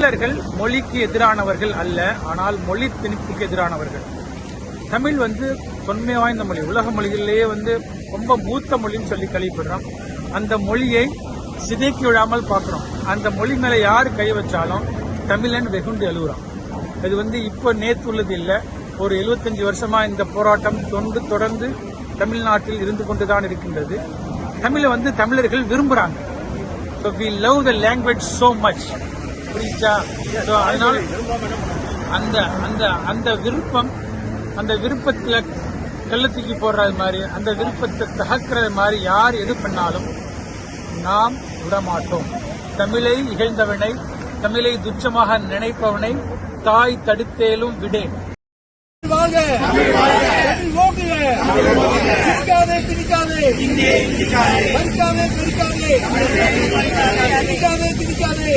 தமிழர்கள் மொழிக்கு எதிரானவர்கள் அல்ல ஆனால் மொழி திணிப்புக்கு எதிரானவர்கள். தமிழ் வந்து தொன்மை வாய்ந்த மொழி. உலக மொழிகளிலேயே வந்து ரொம்ப மூத்த மொழின்னு சொல்லி கழிப்படுறோம் அந்த மொழியை சிதைக்கி விழாமல் பார்க்குறோம். அந்த மொழி மேலே யார் கை வச்சாலும் தமிழன் வெகுண்டு எழுவுறான். இது வந்து இப்போ நேத்து உள்ளது இல்லை. ஒரு எழுபத்தஞ்சு வருஷமாக இந்த போராட்டம் தொண்டு தொடர்ந்து தமிழ்நாட்டில் இருந்து கொண்டுதான் இருக்கின்றது. தமிழை வந்து தமிழர்கள் விரும்புகிறாங்க so we love the language so much புரியுச்சா அதனால அந்த அந்த அந்த விருப்பம் அந்த விருப்பத்தில் கள்ளத்துக்கு போடுறது மாதிரி அந்த விருப்பத்தை தகர்க்கிறது மாதிரி யார் எது பண்ணாலும் நாம் விடமாட்டோம். தமிழை இகழ்ந்தவனை தமிழை துச்சமாக நினைப்பவனை தாய் தடுத்தேலும் விடேன் பிரிக்காதே பறிக்காதே பிரிக்காதே பிரிக்காதே பிரிக்காதே